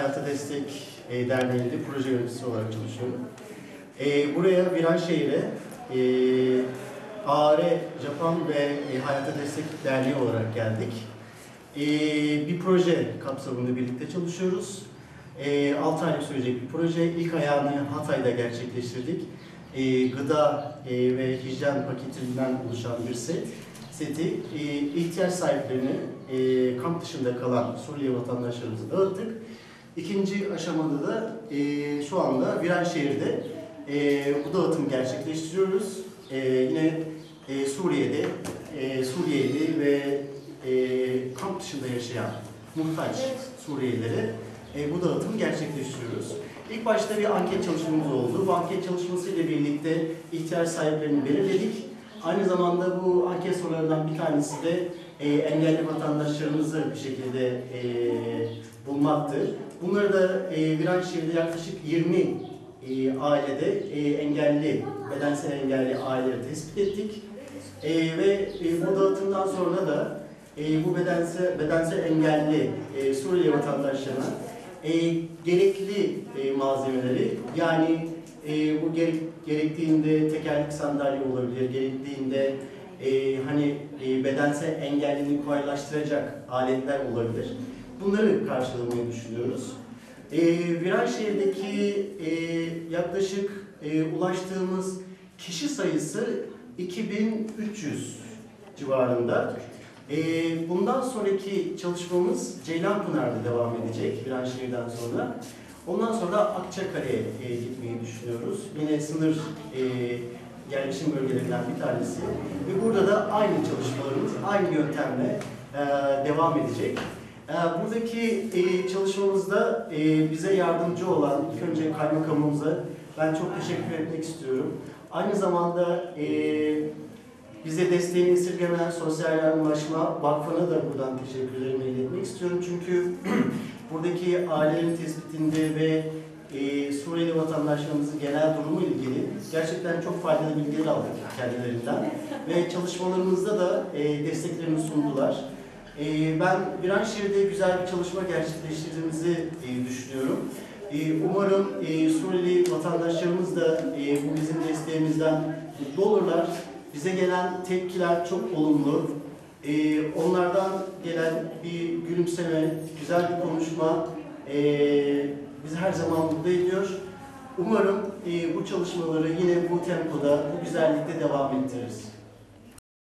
e, Hayata Destek e, Derneği'nde proje yöneticisi olarak çalışıyorum. E, buraya Viranşehir'e e, AR Japan ve e, Hayata Destek Derneği olarak geldik. E, bir proje kapsamında birlikte çalışıyoruz. E, 6 aylık sürecek bir proje. İlk ayağını Hatay'da gerçekleştirdik. E, gıda e, ve hijyen paketinden oluşan bir set. Seti e, ihtiyaç sahiplerine e, kamp dışında kalan Suriye vatandaşlarımıza dağıttık. İkinci aşamada da e, şu anda Viranşehir'de e, bu dağıtımı gerçekleştiriyoruz. E, yine e, Suriye'de e, Suriyeli ve e, kamp dışında yaşayan muhtaç Suriyelilere e, bu dağıtımı gerçekleştiriyoruz. İlk başta bir anket çalışmamız oldu. Bu anket çalışması ile birlikte ihtiyaç sahiplerini belirledik. Aynı zamanda bu anket sorularından bir tanesi de e, engelli vatandaşlarımızı bir şekilde e, bulmaktı. Bunları da e, Viranşehir'de yaklaşık 20 e, ailede e, engelli, bedensel engelli aileleri tespit ettik. E, ve e, bu dağıtımdan sonra da e, bu bedensel, bedensel engelli e, Suriye vatandaşlarına e, gerekli e, malzemeleri yani e, bu gerek, gerektiğinde tekerlek sandalye olabilir, gerektiğinde e, hani e, bedensel engelliliğini kolaylaştıracak aletler olabilir. Bunları karşılamayı düşünüyoruz. E, Viranşehir'deki e, yaklaşık e, ulaştığımız kişi sayısı 2300 civarında. E, bundan sonraki çalışmamız Ceylanpınar'da devam edecek Viranşehir'den sonra. Ondan sonra Akçakale'ye e, gitmeyi düşünüyoruz. Yine sınır e, yerleşim bölgelerinden bir tanesi. Ve burada da aynı çalışmalarımız aynı yöntemle e, devam edecek. E, buradaki e, çalışmamızda e, bize yardımcı olan ilk önce kaymakamımıza ben çok teşekkür etmek istiyorum. Aynı zamanda e, bize desteğini esirgemeyen Sosyal Yardımlaşma Vakfı'na da buradan teşekkürlerimi iletmek istiyorum. Çünkü buradaki ailelerin tespitinde ve e, Suriyeli vatandaşlarımızın genel durumu ilgili gerçekten çok faydalı bilgiler aldık kendilerinden. Ve çalışmalarımızda da e, desteklerini sundular. E, ben Viranşehir'de güzel bir çalışma gerçekleştirdiğimizi e, düşünüyorum. E, umarım e, Suriyeli vatandaşlarımız da e, bu bizim desteğimizden mutlu olurlar. Bize gelen tepkiler çok olumlu. Ee, onlardan gelen bir gülümseme, güzel bir konuşma ee, bizi her zaman mutlu ediyor. Umarım ee, bu çalışmaları yine bu tempoda, bu güzellikte devam ettiririz.